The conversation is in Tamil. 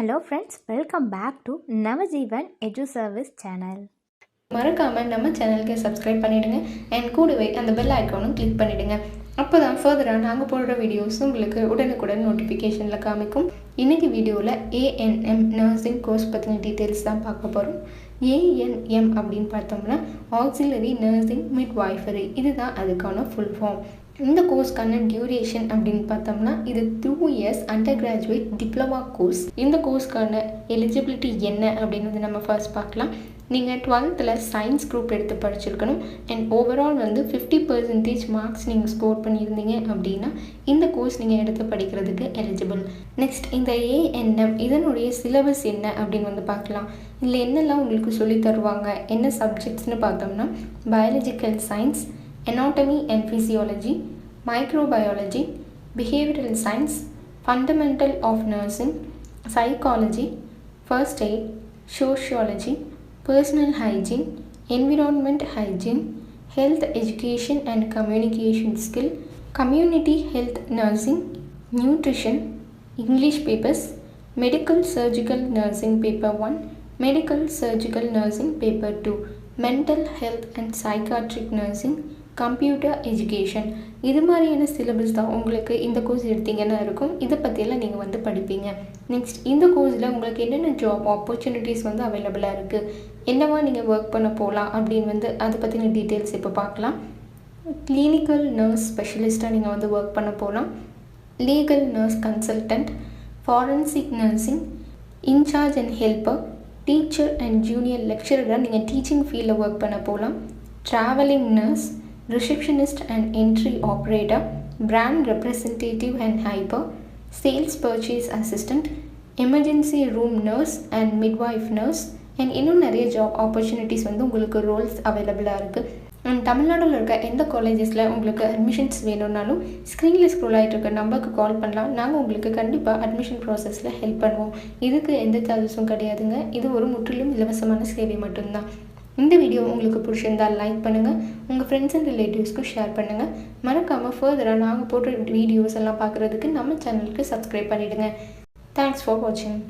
Hello friends welcome back to Navajeevan edu service channel மறக்காமல் நம்ம சேனலுக்கு சப்ஸ்கிரைப் பண்ணிவிடுங்க அண்ட் கூடவே அந்த பெல் ஐக்கானும் கிளிக் பண்ணிவிடுங்க அப்போ தான் ஃபர்தராக நாங்கள் போடுற வீடியோஸ் உங்களுக்கு உடனுக்குடன் நோட்டிஃபிகேஷனில் காமிக்கும். இன்றைக்கி வீடியோவில் ஏஎன்எம் நர்சிங் கோர்ஸ் பற்றின டீட்டெயில்ஸ் தான் பார்க்க போகிறோம் ஏஎன்எம் அப்படின்னு பார்த்தோம்னா ஆக்சிலரி நர்சிங் மிட் வைஃபரி இதுதான் அதுக்கான ஃபுல் ஃபார்ம் இந்த கோர்ஸ்க்கான டியூரேஷன் அப்படின்னு பார்த்தோம்னா இது two years undergraduate diploma course இந்த கோர்ஸ்க்கான எலிஜிபிலிட்டி என்ன அப்படின்றது நம்ம ஃபர்ஸ்ட் பார்க்கலாம். நீங்கள் டுவெல்த்தில் சயின்ஸ் குரூப் எடுத்து படிச்சிருக்கணும். அண்ட் ஓவரால் வந்து ஃபிஃப்டி பர்சன்டேஜ் மார்க்ஸ் நீங்கள் ஸ்கோர் பண்ணியிருந்தீங்க அப்படின்னா இந்த கோர்ஸ் நீங்கள் எடுத்து படிக்கிறதுக்கு எலிஜிபிள் நெக்ஸ்ட் இந்த ஏஎன்எம் இதனுடைய சிலபஸ் என்ன அப்படின்னு வந்து பார்க்கலாம். இதில் என்னெல்லாம் உங்களுக்கு சொல்லி தருவாங்க? என்ன சப்ஜெக்ட்ஸ்னு பார்த்தோம்னா biological science anatomy and physiology, microbiology, behavioral science, fundamental of nursing, psychology, first aid, sociology, personal hygiene, environment hygiene, health education and communication skill, community health nursing, nutrition, English papers, medical surgical nursing paper 1, medical surgical nursing paper 2, mental health and psychiatric nursing, computer education இது மாதிரியான சிலபஸ் தான் உங்களுக்கு இந்த கோர்ஸ் எடுத்தீங்கன்னா இருக்கும். இதை பற்றியெல்லாம் நீங்கள் வந்து படிப்பீங்க. நெக்ஸ்ட் இந்த கோர்ஸில் உங்களுக்கு என்னென்ன ஜாப் ஆப்பர்ச்சுனிட்டிஸ் வந்து அவைலபிளாக இருக்குது என்னவா நீங்கள் ஒர்க் பண்ண போகலாம் அப்படின்னு வந்து அதை பற்றின டீட்டெயில்ஸ் இப்போ பார்க்கலாம். கிளினிக்கல் நர்ஸ் ஸ்பெஷலிஸ்ட்டாக நீங்கள் வந்து ஒர்க் பண்ண போகலாம் legal nurse consultant forensic nursing incharge and helper teacher and junior லெக்சரராக நீங்கள் டீச்சிங் ஃபீல்டில் ஒர்க் பண்ண போகலாம் travelling nurse receptionist and entry operator, brand representative and hyper, sales purchase assistant, emergency room nurse and midwife nurse and இன்னும் நிறைய ஜாப் ஆப்பர்ச்சுனிட்டிஸ் வந்து உங்களுக்கு ரோல்ஸ் அவைலபிளாக இருக்குது அண்ட் தமிழ்நாட்டில் இருக்க எந்த காலேஜஸில் உங்களுக்கு அட்மிஷன்ஸ் வேணும்னாலும் ஸ்க்ரீனில் ஸ்க்ரோல் ஆகிட்டு இருக்க நம்பருக்கு கால் பண்ணலாம். நாங்கள் உங்களுக்கு கண்டிப்பாக அட்மிஷன் ப்ராசஸில் ஹெல்ப் பண்ணுவோம். இதுக்கு எந்த சார்ஜஸும் கிடையாதுங்க. இது ஒரு முற்றிலும் இலவசமான சேவை மட்டும்தான். இந்த வீடியோ உங்களுக்கு பிடிச்சிருந்தால் லைக் பண்ணுங்கள் உங்கள் ஃப்ரெண்ட்ஸ் அண்ட் ரிலேட்டிவ்ஸ்க்கும் ஷேர் பண்ணுங்கள் மறக்காமல் ஃபர்தராக நாங்கள் போடுற வீடியோஸ் எல்லாம் பார்க்குறதுக்கு நம்ம சேனலுக்கு சப்ஸ்கிரைப் பண்ணிவிடுங்க தேங்க்ஸ் ஃபார் வாட்சிங்